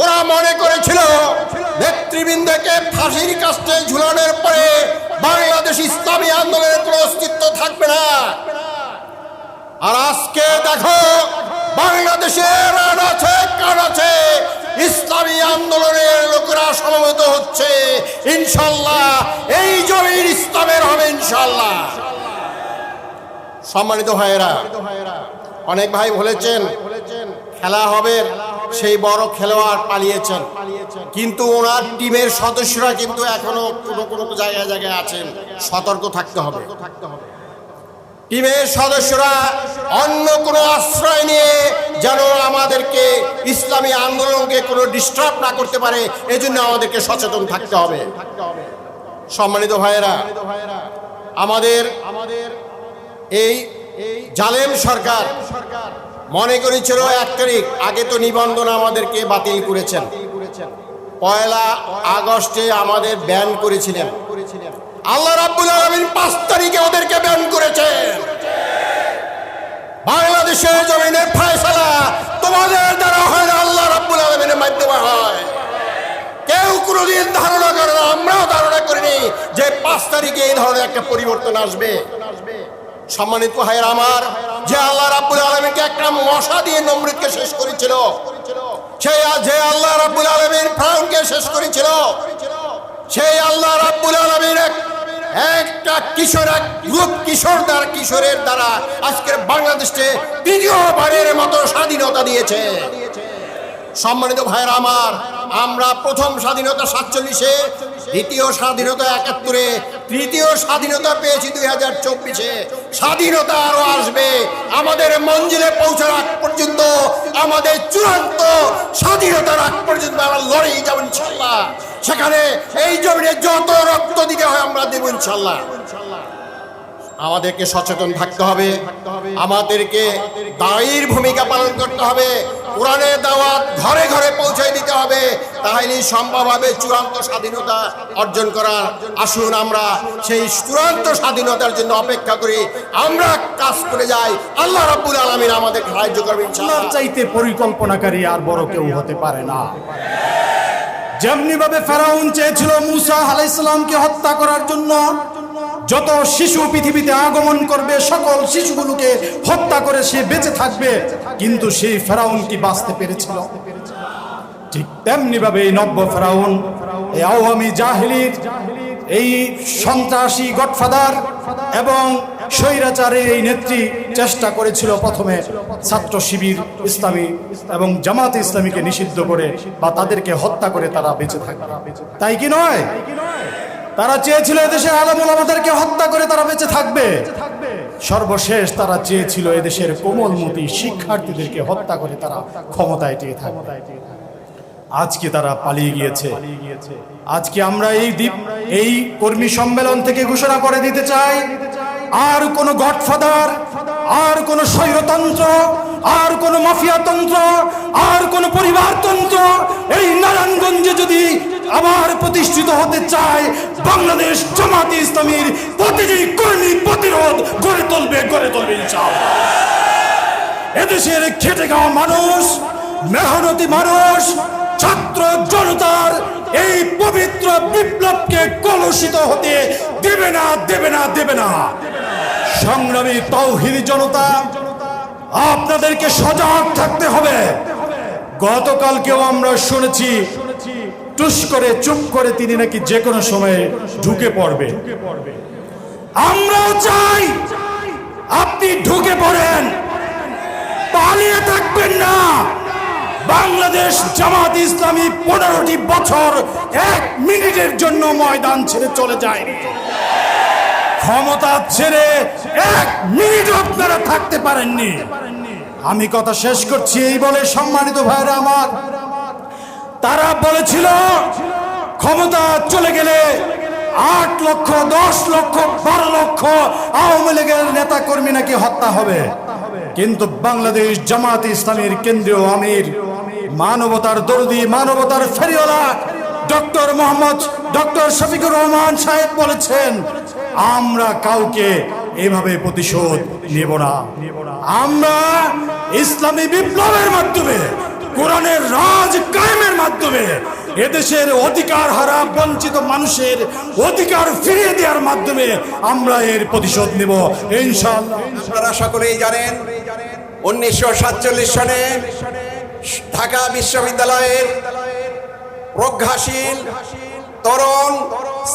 ওরা মনে করেছিল নেতৃবৃন্দকে ফাঁসির কাস্টে ঝুলানোর পরে বাংলাদেশ ইসলামী আন্দোলনের কোনো অস্তিত্ব থাকবে না। আর আজকে দেখো বাংলাদেশের রান আছে, কান আছে, ইসলামী আন্দোলনের লোকেরা সমবেত হচ্ছে। ইনশাল্লাহ, এই জমির ইসলামের হবে ইনশাল্লাহ। সম্মানিত ভাইয়েরা, অনেক ভাই বলেছেন, খেলা হবে সেই বড় খেলোয়াড় পালিয়েছেন। কিন্তু ওনার টিমের সদস্যরা কিন্তু এখনও কোনো কোনো জায়গায় জায়গায় আছেন। সতর্ক থাকতে হবে। টিমের সদস্যরা অন্য কোনো আশ্রয় নিয়ে যেন আমাদেরকে ইসলামী আন্দোলনকে কোনো ডিস্টার্ব না করতে পারে, এজন্য আমাদেরকে সচেতন থাকতে হবে। সম্মানিত ভাইয়েরা আমাদের আমাদের এই জালেম সরকার মনে করেছিল এক তারিখ। আগে তো নিবন্ধন আমাদেরকে বাতিল করেছেন। পয়লা আগস্টে আমাদের ব্যান করেছিলেন। আল্লাহ রাব্বুল আলামিন পাঁচ তারিখে ওদেরকে ব্যান করেছেন। বাংলাদেশের জমিনের ফয়সালা তোমাদের দ্বারা হয় না, আল্লাহ রাব্বুল আলামিনের মাধ্যমে হয়। কেউ কোনোদিন ধারণা করে না, আমরাও ধারণা করিনি যে পাঁচ তারিখে এই ধরনের একটা পরিবর্তন আসবে। সম্মানিত ভাইয়ের আমার, যে আল্লাহ রাব্বুল একটা মশা দিয়ে নমরুদকে শেষ করেছিল। সেই যে আল্লাহ রাব্বুল আলমীর ফ্রাউনকে শেষ করেছিল, সেই আল্লাহ রাব্বুল আলমীর এক একটা কিশোর, এক গ্রুপ কিশোর দ্বারা কিশোরের দ্বারা আজকের বাংলাদেশে তৃতীয়বারের মতো স্বাধীনতা দিয়েছে। সম্মানিত ভাইয়ের আমার, আমরা প্রথম স্বাধীনতা সাতচল্লিশে, দ্বিতীয় স্বাধীনতা একাত্তরে তৃতীয় স্বাধীনতা পেয়েছি দুই হাজার চব্বিশে। স্বাধীনতা আরও আসবে। আমাদের মঞ্জিলে পৌঁছার আগ পর্যন্ত, আমাদের চূড়ান্ত স্বাধীনতার আগ পর্যন্ত আমরা লড়েই যাব ইনশাল্লাহ সেখানে এই জমিনে যত রক্ত দিতে হয় আমরা দেবো ইনশাল্লাহ আমাদেরকে সচেতন থাকতে হবে। আমাদেরকে দায়ীর ভূমিকা পালন করতে হবে। কোরআনের দাওয়াত ঘরে ঘরে পৌঁছে দিতে হবে। তাহলেই সম্ভব হবে চূড়ান্ত স্বাধীনতা অর্জন করা। আসুন আমরা সেই চূড়ান্ত স্বাধীনতার জন্য অপেক্ষা করি। আমরা কাজ করে যাই। আল্লাহ রাব্বুল আলামিন আমাদের সাহায্য করবে ইনশাআল্লাহ। আল্লাহর চাইতে পরিকল্পনাকারী আর বড় কেউ হতে পারে না। যেমনি ভাবে ফেরাউন চেয়েছিল মুসা আলাইসালামকে হত্যা করার জন্য যত শিশু পৃথিবীতে আগমন করবে, সকল শিশুগুলোকে হত্যা করে সে বেঁচে থাকবে। কিন্তু সেই ফেরাউন কি বাঁচতে পেরেছিল? ঠিক তেমনি ভাবে এই নব্য ফেরাউন, এই আওয়ামী জাহিলির, এই সন্ত্রাসী গডফাদার এবং স্বৈরাচারের এই নেত্রী চেষ্টা করেছিল প্রথমে ছাত্র শিবির ইসলামী এবং জামাত ইসলামীকে নিষিদ্ধ করে বা তাদেরকে হত্যা করে তারা বেঁচে থাকবে। তাই কি নয়? তারা চেয়েছিল এদেশের আলমুল আমাদেরকে হত্যা করে তারা বেঁচে থাকবে। সর্বশেষ তারা চেয়েছিল এদেশের কোমলমতি শিক্ষার্থীদেরকে হত্যা করে তারা ক্ষমতায় টিকে থাকবে। আজকে তারা পালিয়ে গিয়েছে। আজকে আমরা এই দ্বীপ এই কর্মী সম্মেলন থেকে ঘোষণা করে দিতে চাই। আর কোন গডফাদার। আর কোন স্বৈরতন্ত্র আর কোন মাফিয়াতন্ত্র আর কোন পরিবারতন্ত্র এই নারায়ণগঞ্জে যদি আবার প্রতিষ্ঠিত হতে চায় বাংলাদেশ জামাতে ইসলামীর প্রতিটি কর্মী প্রতিরোধ গড়ে তুলবে গড়ে তুলবে এদেশের খেটে খাওয়া মানুষ, মেহনতি মানুষ, ছাত্র জনতার এই পবিত্র বিপ্লবকে কলুষিত হতে দেবে না দেবে না দেবে না। সংগ্রামী তৌহিদি জনতা, আপনাদেরকে সজাগ থাকতে হবে। গতকালকেও আমরা শুনেছি টুস করে, চুপ করে তিনি নাকি যে কোনো সময়ে ঢুকে পড়বে। আমরাও চাই আপনি ঢুকে পড়েন। পালিয়ে থাকবেন না। বাংলাদেশ জামাত ইসলামী পনেরোটি বছর এক মিনিটের জন্য ময়দান ছেড়ে চলে যায় ক্ষমতা ছেড়ে এক মিনিট আপনারা থাকতে পারেননি। আমি কথা শেষ করছি, এই বলে সম্মানিত ভাইরা আমার তারা বলেছিল, ক্ষমতা চলে গেলে আট লক্ষ, দশ লক্ষ, বারো লক্ষ আওয়ামী লীগের নেতা কর্মী নাকি হত্যা হবে। কিন্তু বাংলাদেশ জামাত ইসলামের কেন্দ্রীয় আমির, মানবতার দরদি, মানবতার ফেরিওয়ালা, ডক্টর মোহাম্মদ, ডক্টর শফিকুর রহমান সাহেব বলেছেন, আমরা কাউকে এভাবে প্রতিশোধ নেব না। আমরা ইসলামী বিপ্লবের মাধ্যমে কোরআনের রাজ কায়েমের মাধ্যমে এদেশের অধিকার হারা বঞ্চিত মানুষের অধিকার ফিরিয়ে দেওয়ার মাধ্যমে আমরা এর প্রতিশোধ নেব, ইনশাআল্লাহ। আপনারা সকলেই জানেন, উনিশশো সাতচল্লিশ সনে ঢাকা বিশ্ববিদ্যালয়ের প্রজ্ঞাশীল তরুণ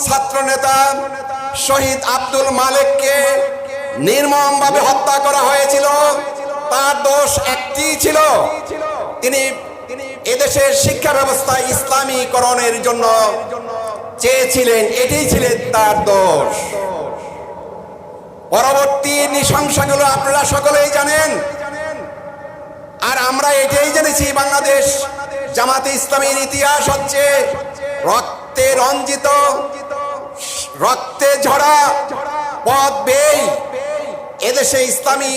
ছাত্র নেতা শহীদ আব্দুল মালিককে নির্মমভাবে হত্যা করা হয়েছিল। তার দোষ একটি ছিল তিনি এদেশের শিক্ষা ব্যবস্থা ইসলামীকরণের জন্য চেয়েছিলেন, এটাই ছিলেন তার দোষ। পরবর্তী নৃশংসগুলো আপনারা সকলেই জানেন। আর আমরা এটাই জেনেছি, বাংলাদেশ জামাতে ইসলামের ইতিহাস হচ্ছে রক্তে রঞ্জিত, রক্তে ঝরা, পথ বেই। এদেশে ইসলামী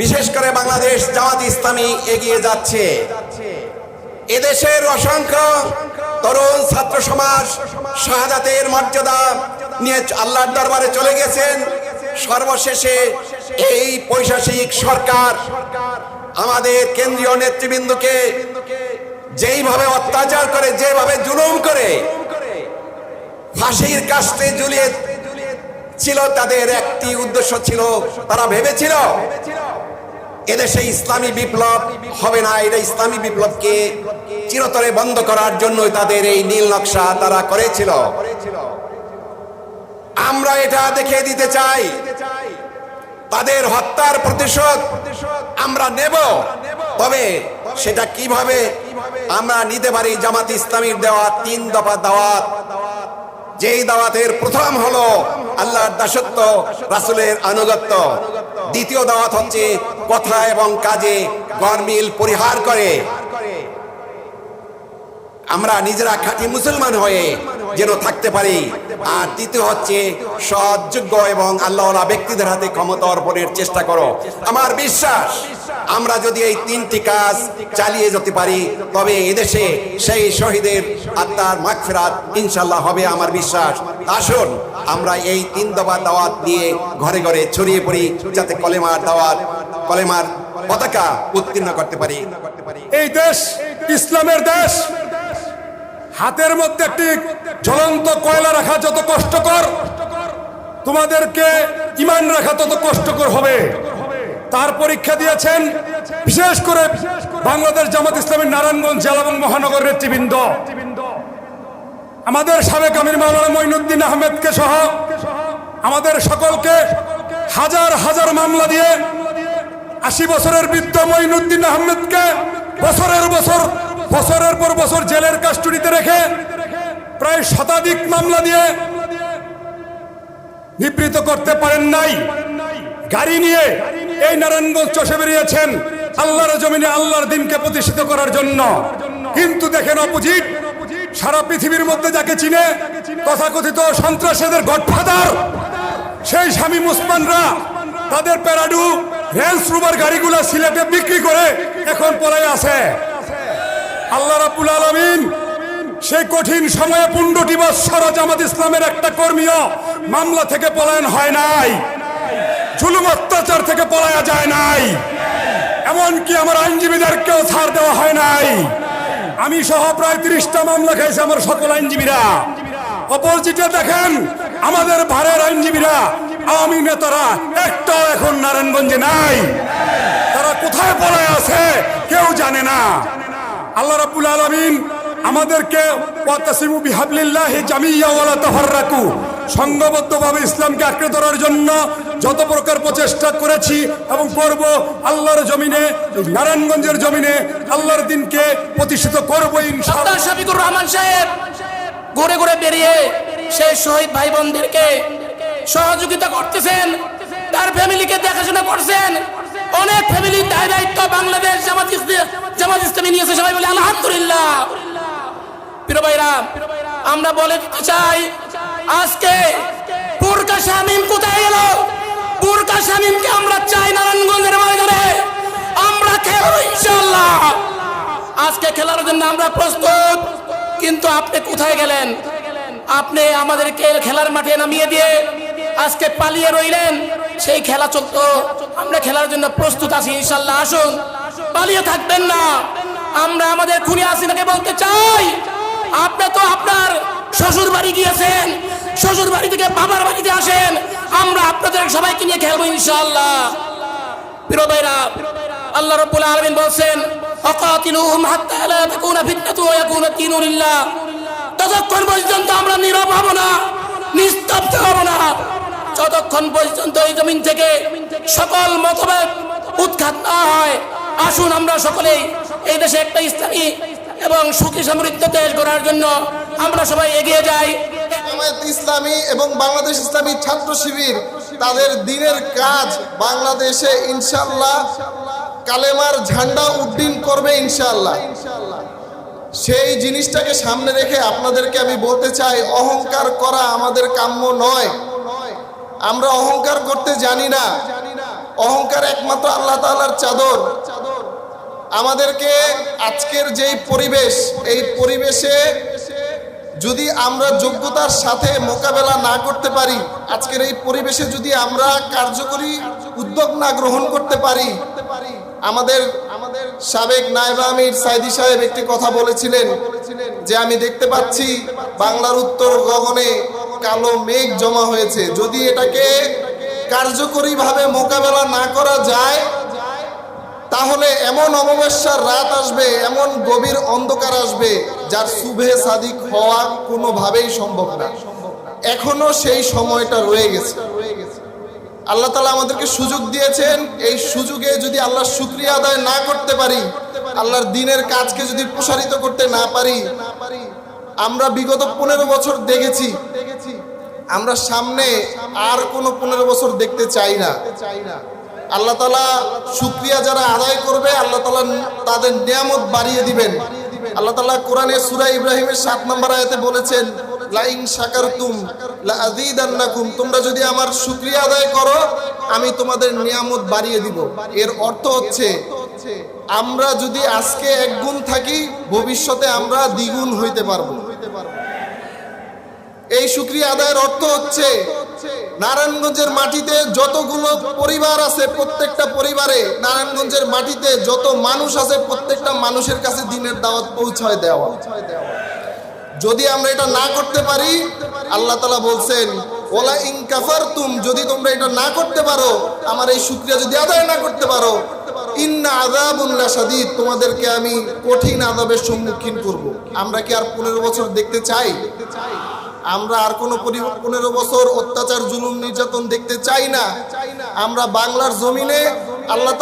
বিশেষ করে বাংলাদেশ জামাত ইসলামী এগিয়ে যাচ্ছে। এদেশের অসংখ্য তরুণ ছাত্র সমাজ শাহাদাতের মর্যাদা নিয়ে আল্লাহর দরবারে চলে গেছেন। সর্বশেষে এই পৈশাসিক সরকার আমাদের কেন্দ্রীয় নেতৃবৃন্দকে যেইভাবে অত্যাচার করে, যেভাবে জুলুম করে, ফাঁসির কাস্তে ঝুলিয়ে ছিল, তাদের একটি উদ্দেশ্য ছিল, তারা ভেবেছিল এদেশে ইসলামী বিপ্লব হবে না। এটা ইসলামী বিপ্লবকে চিরতরে বন্ধ করার জন্যই তাদের এই নীল নকশা তারা করেছিল। আমরা এটা দেখে দিতে চাই। তাদের হত্যার প্রতিশোধ আমরা নেব। তবে সেটা কীভাবে? আমরা নিতে পারি জামাত ইসলামীর দেওয়া তিন দফা দাওয়াত। যেই দাওয়াতের প্রথম হলো আল্লাহর দাসত্ব, রাসুলের আনুগত্য। দ্বিতীয় দাওয়াত হচ্ছে কথা এবং কাজে গরমিল পরিহার করে। আমরা নিজেরা খাঁটি মুসলমান হয়ে যেন থাকতে পারি। আর তৃতীয় হচ্ছে সৎযোগ্য এবং আল্লাহওয়ালা ব্যক্তিদের হাতে ক্ষমতা অর্পণের চেষ্টা করো। আমার বিশ্বাস, আমরা যদি এই তিনটি কাজ চালিয়ে যেতে পারি, তবে এদেশে সেই শহীদের আত্মার মাগফিরাত ইনশাল্লাহ হবে আমার বিশ্বাস। আসুন, আমরা এই তিন দফা দাওয়াত দিয়ে ঘরে ঘরে ছড়িয়ে পড়ি, যাতে কলেমার দাওয়াত, কলেমার পতাকা উত্তীর্ণ করতে পারি। এই দেশ ইসলামের দেশ। হাতের মধ্যে একটি জ্বলন্ত কয়লা রাখা যত কষ্টকর, তোমাদেরকে ইমান রাখা তত কষ্টকর হবে। তার পরীক্ষা দিয়েছেন বিশেষ করে বাংলাদেশ জামাত ইসলামের নারায়ণগঞ্জ জেলা এবং মহানগর নেতৃবৃন্দ। আমাদের সাবেক আমির মাওলানা মঈনুদ্দিন আহমেদকে সহ আমাদের সকলকে হাজার হাজার মামলা দিয়ে আশি বছরের বৃদ্ধ মঈনুদ্দিন আহমেদকে বছরের বছর বছরের পর বছর জেলের কাস্টডিতে রেখে প্রায় শতাধিক মামলা দিয়ে নিবৃত করতে পারেন নাই। গাড়ি নিয়ে এই নারায়ণগঞ্জ চষে বেরিয়েছেন আল্লাহর জমিনে আল্লাহর দিনকে প্রতিষ্ঠিত করার জন্য। কিন্তু দেখেন অপোজিট, সারা পৃথিবীর মধ্যে যাকে চিনে, তথাকথিত সন্ত্রাসীদের গডফাদার, সেই স্বামী মুসমানরা তাদের প্যারাডু, রেঞ্জ রুবার গাড়িগুলো সিলেটে বিক্রি করে এখন পলাই আছে। আল্লাহ রাব্বুল আলামিন সেই কঠিন সময়ে পনেরোটি বৎসর জামাত ইসলামের একটা কর্মীও মামলা থেকে পলায়ন হয় নাই। জুলুম অত্যাচার থেকে পলায়া যায় নাই। এমনকি আমার আইনজীবীদেরকেও ছাড় দেওয়া হয় নাই। আমি সহ প্রায় তিরিশটা মামলা খাইছে আমার সকল আইনজীবীরা। অপোজিটে দেখেন আমাদের ভারের আইনজীবীরা, আওয়ামী নেতারা একটাও এখন নারায়ণগঞ্জে নাই। তারা কোথায় পলায় আছে কেউ জানে না। আল্লাহ রাব্বুল আলামিন আমাদেরকে সংঘবদ্ধভাবে ইসলামকে আঁকড়ে ধরার জন্য যত প্রকার প্রচেষ্টা করেছি এবং করব, আল্লাহর জমিনে, নারায়ণগঞ্জের জমিনে আল্লাহর দিনকে প্রতিষ্ঠিত করব রহমান সাহেব, ঘুরে ঘুরে বেরিয়ে সেই শহীদ ভাই বোনদেরকে সহযোগিতা করতেছেন, তার ফ্যামিলিকে দেখাশোনা করছেন অনেক ফ্যামিলির দায় দায়িত্ব বাংলাদেশ জামাত জামাত ইসলামী নিয়েছে সবাই বলে, আলহামদুলিল্লাহ। ভাইরা, আমরা বলে চাই, আজকে পুরকা শামিম কোথায় গেল? পুরকা শামিমকে আমরা চাই নারায়ণগঞ্জের ময়দানে। আমরা খেলব ইনশাল্লাহ আজকে খেলার জন্য আমরা প্রস্তুত, কিন্তু আপনি কোথায় গেলেন? আপনি আমাদেরকে খেলার মাঠে নামিয়ে দিয়ে আজকে পালিয়ে রইলেন। সেই খেলা চলতো। আমরা খেলার জন্য প্রস্তুত আছি, ইনশাল্লাহ। আসুন। পালিয়ে থাকবেন না। আমরা আমাদের খুনি আসিনাকে বলতে চাই। আপনি তো আপনার শ্বশুর বাড়ি গিয়েছেন। শ্বশুর বাড়ি থেকে বাবার বাড়িতে আসেন। আমরা আপনাদের সবাইকে নিয়ে খেলব, ইনশাল্লাহ। আল্লাহ রাব্বুল বলছেন আমরা নীরব হব না, নিস্তব্ধ না। যতক্ষণ পর্যন্ত এই জমিন থেকে সকল মতভেদ উৎখাত না হয়, আসুন আমরা সকলেই এই দেশে একটা ইসলামী এবং সুখী সমৃদ্ধ দেশ গড়ার জন্য আমরা সবাই এগিয়ে যাই। ইসলামী এবং বাংলাদেশ ইসলামী ছাত্র শিবির, তাদের দিনের কাজ বাংলাদেশে ইনশাল্লাহ কালেমার ঝান্ডা উড্ডীন করবে ইনশাল্লাহ সেই জিনিসটাকে সামনে রেখে আপনাদেরকে আমি বলতে চাই, অহংকার করা আমাদের কাম্য নয়। আমরা অহংকার করতে জানি না। অহংকার একমাত্র আল্লাহ তাআলার চাদর। আমাদেরকে আজকের যেই পরিবেশ, এই পরিবেশে যদি আমরা যোগ্যতার সাথে মোকাবেলা না করতে পারি, আজকের এই পরিবেশে যদি আমরা কার্যকরী উদ্যোগ না গ্রহণ করতে পারি, আমাদের আমাদের সাবেক নায়বা আমির সাইদি সাহেব একটি কথা বলেছিলেন যে আমি দেখতে পাচ্ছি বাংলার উত্তর গগনে কালো মেঘ জমা হয়েছে। যদি এটাকে কার্যকরীভাবে মোকাবেলা না করা যায়, তাহলে এমন অমাবস্যার রাত আসবে, এমন গভীর অন্ধকার আসবে, যার শুভে সাদিক হওয়া কোনোভাবেই সম্ভব না। এখনও সেই সময়টা রয়ে গেছে। আল্লাহ তালা আমাদেরকে সুযোগ দিয়েছেন। এই সুযোগে যদি আল্লাহর শুক্রিয়া আদায় না করতে পারি, আল্লাহর দিনের কাজকে যদি প্রসারিত করতে না পারি, আমরা বিগত পনেরো বছর দেখেছি আমরা সামনে আর কোনো পনেরো বছর দেখতে চাই না। আল্লাহ তালা শুক্রিয়া যারা আদায় করবে, আল্লাহ তালা তাদের নিয়ামত বাড়িয়ে দিবেন। আল্লাহ তালা কোরআনে সুরা ইব্রাহিমের সাত নম্বর আয়াতে বলেছেন লাইং শাকারতুম লাযীদান্নাকুম তোমরা যদি আমার শুক্রিয়া আদায় করো, আমি তোমাদের নিয়ামত বাড়িয়ে দিব। এর অর্থ হচ্ছে, আমরা যদি আজকে এক গুণ থাকি, ভবিষ্যতে আমরা দ্বিগুণ হইতে পারব। এই শুক্রিয়া আদায়ের অর্থ হচ্ছে, নারায়ণগঞ্জের মাটিতে যতগুলো পরিবার আছে প্রত্যেকটা পরিবারে নারায়ণগঞ্জের মাটিতে যত মানুষ আছে প্রত্যেকটা মানুষের কাছে দিনের দাওয়াত পৌঁছায় দেওয়া। যদি আমরা এটা না করতে পারি, আল্লাহ তালা বলছেন, ওলা ইনকাফার তুম যদি তোমরা এটা না করতে পারো, আমার এই শুক্রিয়া যদি আদায় না করতে পারো, ইন্না আযাবুল্লাহ শাদীদ তোমাদেরকে আমি কঠিন আযাবের সম্মুখীন করব। আমরা কি আর পনেরো বছর দেখতে চাই? আমরা আর কোনো পনেরো বছর অত্যাচার, জুলুম, নির্যাতন দেখতে চাই না। আমরা বাংলার জমিনে আল্লাহ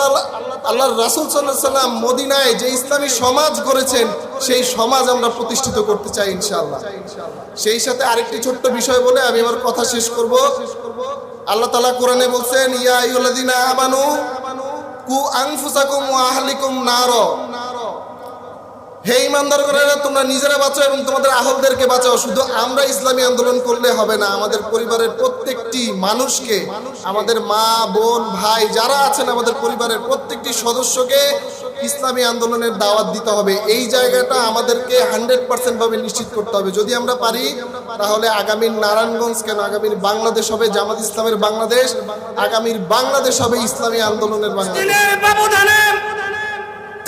আল্লাহর রাসূল আলাইহি সাল্লাম মদিনায় যে ইসলামী সমাজ গড়েছেন, সেই সমাজ আমরা প্রতিষ্ঠিত করতে চাই ইনশাআল্লাহ। সেই সাথে আরেকটি ছোট্ট বিষয় বলে আমি আমার কথা শেষ করব। আল্লাহ তাআলা কোরআনে বলছেন, ইয়া আইয়ুল্লাযিনা আমানু কু আংফুসাকুম আহলিকুম নার। হে ইমানদার করে তোমরা নিজেরা বাঁচাও এবং তোমাদের আহলদেরকে বাঁচাও। শুধু আমরা ইসলামী আন্দোলন করলে হবে না, আমাদের পরিবারের প্রত্যেকটি মানুষকে, আমাদের মা, বোন, ভাই, যারা আছেন আমাদের পরিবারের প্রত্যেকটি সদস্যকে ইসলামী আন্দোলনের দাওয়াত দিতে হবে। এই জায়গাটা আমাদেরকে হান্ড্রেড পার্সেন্ট ভাবে নিশ্চিত করতে হবে। যদি আমরা পারি, তাহলে আগামীর নারায়ণগঞ্জ কেন? আগামীর বাংলাদেশ হবে জামাত ইসলামের বাংলাদেশ। আগামীর বাংলাদেশ হবে ইসলামী আন্দোলনের বাংলাদেশ।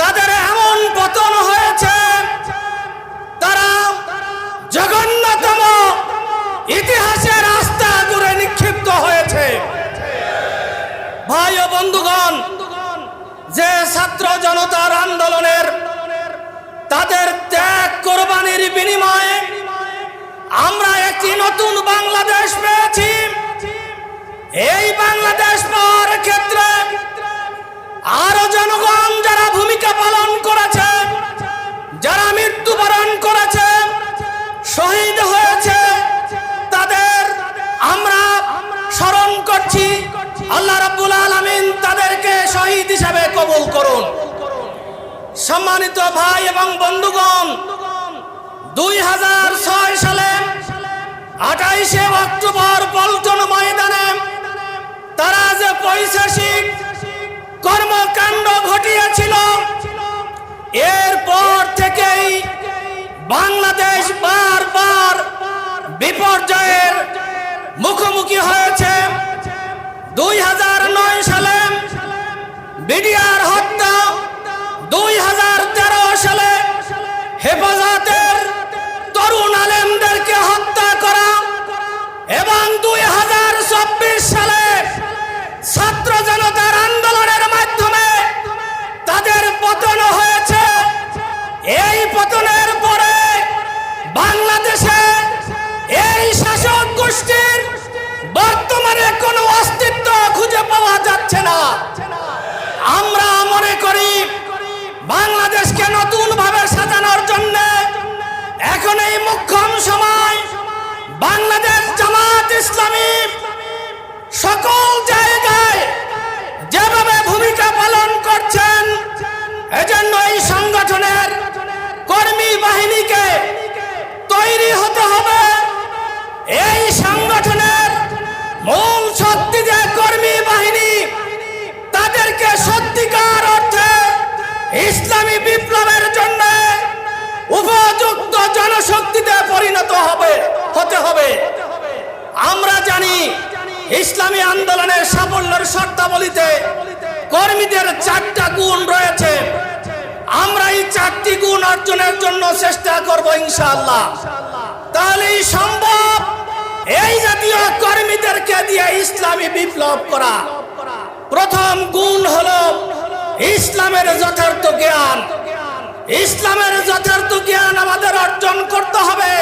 তাদের এমন পতন হয়েছে, তারা জঘন্যতম ইতিহাসের রাস্তা দূরে নিক্ষিপ্ত হয়েছে। ভাই ও বন্ধুগণ, যে ছাত্র জনতার আন্দোলনের তাদের ত্যাগ কোরবানির বিনিময়ে আমরা একটি নতুন বাংলাদেশ পেয়েছি। এই বাংলাদেশ পাওয়ার ক্ষেত্রে আরও জনগণ যারা ভূমিকা পালন করেছে, যারা মৃত্যুবরণ করেছে, শহীদ হয়েছে, তাদের আমরা স্মরণ করছি। আল্লাহ রাব্বুল আলামিন তাদেরকে শহীদ হিসাবে কবুল করুন। সম্মানিত ভাই এবং বন্ধুগণ, দুই হাজার ছয় সালে আঠাইশে অক্টোবর পল্টন ময়দানে তারা যে পৈশাসিক কর্মকাণ্ড ঘটিয়েছিল। এরপর থেকেই বাংলাদেশ বারবার বিপর্যয়ের মুখোমুখি হয়েছে। দুই হাজার নয় সালে বিডিআর হত্যা, দুই হাজার তেরো সালে হেফাজতের হত্যা করা এই পতনের পরে বাংলাদেশে এই শাসক গোষ্ঠীর বর্তমানে কোনো অস্তিত্ব খুঁজে পাওয়া যাচ্ছে না। আমরা মনে করি বাংলাদেশকে নতুন ভাবে সাজানোর জন্য এখন এই মুখ্যম সময় বাংলাদেশ জামাত ইসলামী সকল জায়গায় যেভাবে ভূমিকা পালন করছেন এজন্য এই সংগঠনের কর্মী বাহিনীকে তৈরি হতে হবে। এই সংগঠনের মূল শক্তি যে কর্মী বাহিনী, তাদেরকে সত্যিকার অর্থে ইসলামী বিপ্লবের জন্য উপযুক্ত জনশক্তিতে পরিণত হবে, হতে হবে। আমরা জানি ইসলামী আন্দোলনের সাফল্যের শর্তাবলীতে কর্মীদের চারটা গুণ রয়েছে। আমরা এই চারটি গুণ অর্জনের জন্য চেষ্টা করব ইনশাআল্লাহ। তাহলেই সম্ভব? এই জাতীয় কর্মীদেরকে দিয়ে ইসলামী বিপ্লব করা। প্রথম গুণ হলো ইসলামের যথার্থ জ্ঞান। ইসলামের যথার্থ জ্ঞান আমাদের অর্জন করতে হবে।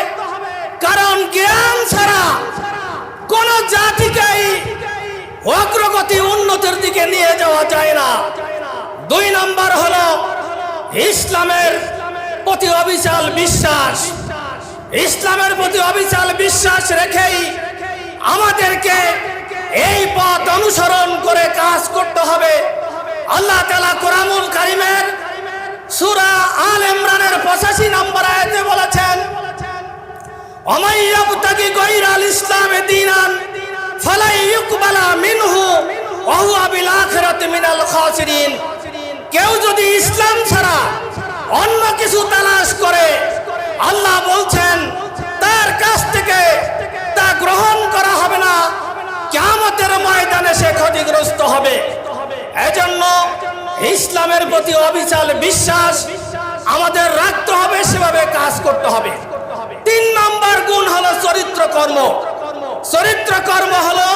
কারণ জ্ঞান ছাড়া কোন জাতিকেই অগ্রগতি উন্নতির দিকে নিয়ে যাওয়া যায় না। দুই নম্বর হল ইসলামের প্রতি অবিচাল বিশ্বাস। ইসলামের প্রতি অবিচাল বিশ্বাস রেখেই আমাদেরকে এই পথ অনুসরণ করে কাজ করতে হবে। আল্লাহ তালা কোরআনুল কারিমের সুরা আল ইমরানের পঁচাশি নম্বর আয়তে বলেছেন অমাইয়াবতাকি গৈরাল ইসলামে দিনান ইউকবালা মিনহু কেউ যদি ইসলাম ছাড়া অন্য কিছু তালাশ করে, আল্লাহ বলছেন, তার কাছ থেকে তা গ্রহণ করা হবে না। কেমতের ময়দানে সে ক্ষতিগ্রস্ত হবে। এজন্য ইসলামের প্রতি অবিচাল বিশ্বাস আমাদের রাখতে হবে, সেভাবে কাজ করতে হবে। তিন নম্বর গুণ হলো চরিত্র কর্ম চরিত্র কর্ম হলো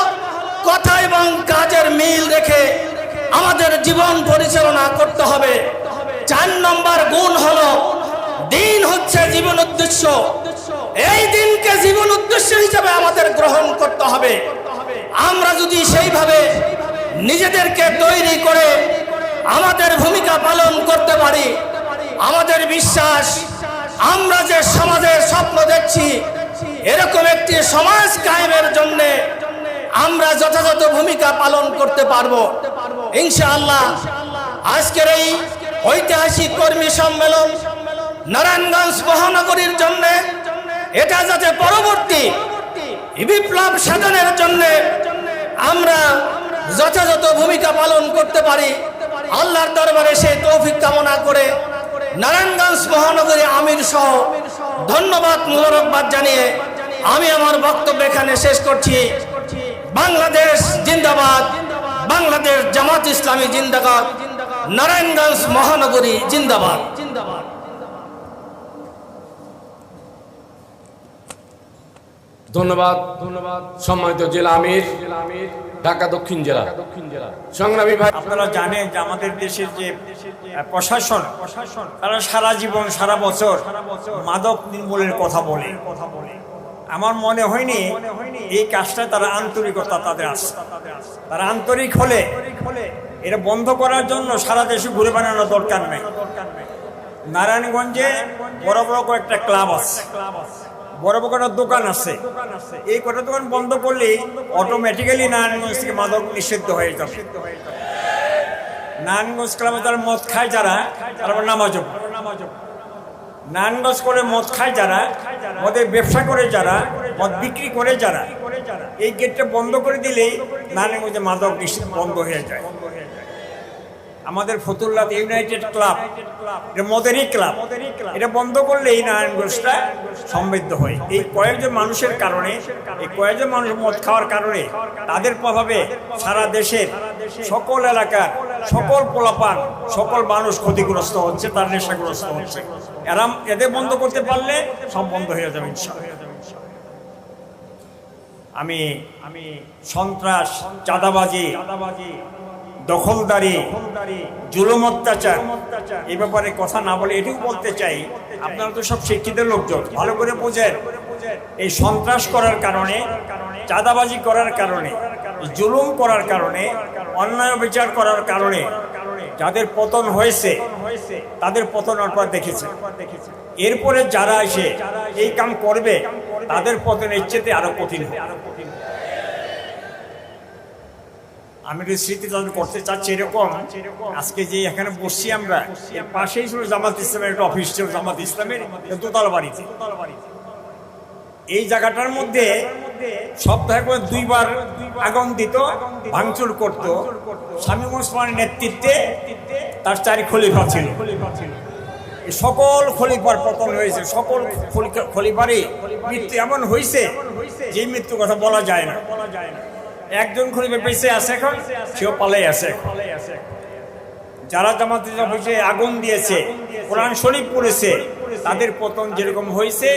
কথা এবং কাজের মিল রেখে আমাদের জীবন পরিচালনা করতে হবে। চার নম্বর গুণ হলো দিন হচ্ছে জীবন উদ্দেশ্য। এই দিনকে জীবন উদ্দেশ্য হিসেবে আমাদের গ্রহণ করতে হবে। আমরা যদি সেইভাবে নিজেদেরকে তৈরি করে আমাদের ভূমিকা পালন করতে পারি, আমাদের বিশ্বাস, আমরা যে সমাজের স্বপ্ন দেখছি এরকম একটি সমাজ কায়েমের জন্য আমরা যথাযথ ভূমিকা পালন করতে পারব। ইনশাআল্লাহ আজকের এই ঐতিহাসিক কর্মী সম্মেলন নারায়ণগঞ্জ মহানগরীর জন্য, এটা যাতে পরবর্তী বিপ্লব সাধনের জন্য আমরা যথাযথ ভূমিকা পালন করতে পারি। আল্লাহর দরবারে সে তৌফিক কামনা করে নারায়ণগঞ্জ মহানগরী আমির সহ ধন্যবাদ মুবারকবাদ জানিয়ে আমি আমার বক্তব্য এখানে শেষ করছি। বাংলাদেশ জিন্দাবাদ। বাংলাদেশ জামাত ইসলামী জিন্দাবাদ। নারায়ণগঞ্জ মহানগরী জিন্দাবাদ। ধন্যবাদ। ধন্যবাদ সম্মানিত জেলা আমির ঢাকা দক্ষিণ জেলা। দক্ষিণ জেলা সংগ্রামী ভাই আপনারা জানেন যে আমাদের দেশের যে প্রশাসন প্রশাসন তারা সারা জীবন সারা বছর মাদক নির্মূলের কথা বলে কথা বলে। আমার মনে হয়নি এই কাজটা তারা আন্তরিকতা তাদের আছে। তারা আন্তরিক হলে এটা বন্ধ করার জন্য সারা দেশে ঘুরে বেড়ানো দরকার নেই। নারায়ণগঞ্জে বড় বড় কয়েকটা ক্লাব আছে। বড় বড় কটা দোকান আছে। এই কটা দোকান বন্ধ করলেই অটোমেটিক্যালি নারায়ণগঞ্জ থেকে মাদক নিষিদ্ধ হয়ে যাবে। নারায়ণগঞ্জ ক্লাবে তারা মদ খায় যারা তারা আবার নামাজ পড়ে। নারায়ণগঞ্জ করে মদ খায় যারা, মদের ব্যবসা করে যারা, মদ বিক্রি করে যারা, এই গেটটা বন্ধ করে দিলেই নারায়ণগঞ্জে মাদক নিষিদ্ধ বন্ধ হয়ে যায়। আমাদের ফতুল্লাত ইউনাইটেড ক্লাব, এটা মদেরই ক্লাব, এটা বন্ধ করলে এই নারায়ণগঞ্জটা সমৃদ্ধ হয়। এই কয়েকজন মানুষের কারণে, এই কয়েকজন মানুষ মদ খাওয়ার কারণে তাদের প্রভাবে সারা দেশের সকল এলাকার সকল পোলাপান, সকল মানুষ ক্ষতিগ্রস্ত হচ্ছে, তার নেশাগ্রস্ত হচ্ছে। এরা এদের বন্ধ করতে পারলে সব বন্ধ হয়ে যাবে আমি আমি সন্ত্রাস, চাঁদাবাজি, দখলদারি, জুলুম অত্যাচার এই ব্যাপারে কথা না বলে এটুকু বলতে চাই, আপনারা তো সব শিক্ষিত লোকজন, ভালো করে বোঝেন। এই সন্ত্রাস করার কারণে, চাঁদাবাজি করার কারণে, জুলুম করার কারণে, অন্যায় বিচার করার কারণে যাদের পতন হয়েছে তাদের পতন আপনারা দেখেছে এরপরে যারা এসে এই কাম করবে তাদের পতন এর চেয়ে আরও কঠিন হবে। আমি যদি স্মৃতি চালন করতে চাচ্ছি এরকম আজকে যে এখানে বসছি আমরা এর পাশেই ছিল জামাত ইসলামের একটা অফিস ছিল জামাত ইসলামের দোতলা বাড়িতে। এই জায়গাটার মধ্যে সপ্তাহে করে দুইবার আগুন দিত ভাঙচুর করত। স্বামী মুসলমানের নেতৃত্বে তার চারি খলিফা ছিল। সকল খলিফার পতন হয়েছে সকল খলি- খলিফারই মৃত্যু এমন হয়েছে যে মৃত্যু কথা বলা যায় না। একজন খলিফা বেঁচে আছে এখন সেও পালাই আছে যারা জামাতে অফিসে আগুন দিয়েছে কোরআন শরীফ পড়েছে তাদের পতন যেরকম হয়েছে,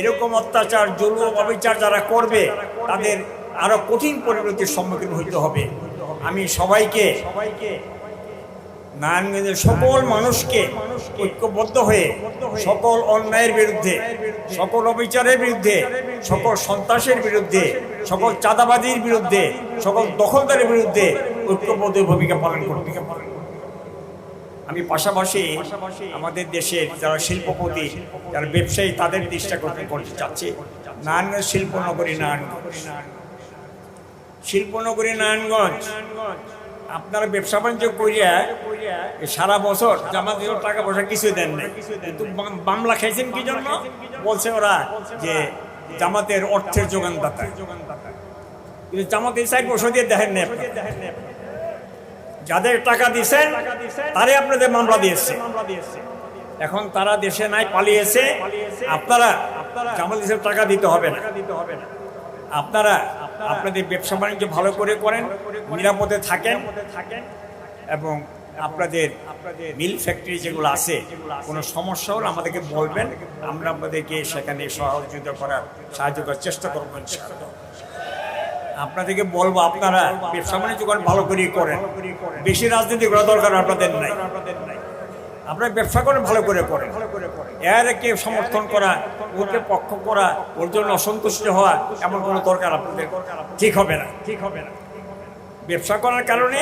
এরকম অত্যাচার, জুলুম, অবিচার যারা করবে, তাদের আরও কঠিন পরিণতির সম্মুখীন হইতে হবে। আমি সবাইকে সবাইকে নারায়ণগঞ্জের সকল মানুষকে ঐক্যবদ্ধ হয়ে সকল অন্যায়ের বিরুদ্ধে, সকল অবিচারের বিরুদ্ধে, সকল সন্ত্রাসের বিরুদ্ধে, সকল চাঁদাবাজির বিরুদ্ধে, সকল দখলদারের বিরুদ্ধে ঐক্যবদ্ধ ভূমিকা পালন করতে করবে আমি পাশাপাশি আমাদের দেশের যারা শিল্পপতি যারা ব্যবসায়ী তাদের দৃষ্টা করতে করতে চাচ্ছি। নারায়ণগঞ্জ শিল্পনগরী নারায়ণগঞ্জ। শিল্পনগরী নারায়ণগঞ্জ। আপনারা ব্যবসা বাণিজ্য করিয়া সারা বছর জামাত টাকা পয়সা কিছু দেন নাই। কিন্তু বামলা খাইছেন কি জন্য? বলছে ওরা যে জামাতের অর্থের যোগানদাতা। কিন্তু জামাত এই সাইড বসে দিয়ে দেখেন না যাদের টাকা দিছেন তারে আপনাদের মামলা দিয়েছে। এখন তারা দেশে নাই, পালিয়েছে। আপনারা জামাত ইসলাম টাকা দিতে হবে না। আপনারা আপনাদের ব্যবসা বাণিজ্য ভালো করে করেন, নিরাপদে থাকেন এবং আপনাদের মিল ফ্যাক্টরি যেগুলো আছে, কোনো সমস্যা হলে আমাদেরকে বলবেন। আমরা আপনাদেরকে সেখানে সহযোগিতা করার, সাহায্য করার চেষ্টা করব ইনশাআল্লাহ। আপনাদেরকে বলব, আপনারা ব্যবসা বাণিজ্য করেন, ভালো করেই করেন। বেশি রাজনীতি করা দরকার আপনাদের নাই। আপনারা ব্যবসা করেন, ভালো করে করেন। এর কে সমর্থন করা, ওকে পক্ষ করা, ওর জন্য অসন্তুষ্ট হওয়া এমন কোনো দরকার আপনাদের ঠিক হবে না ঠিক হবে না। ব্যবসা করার কারণে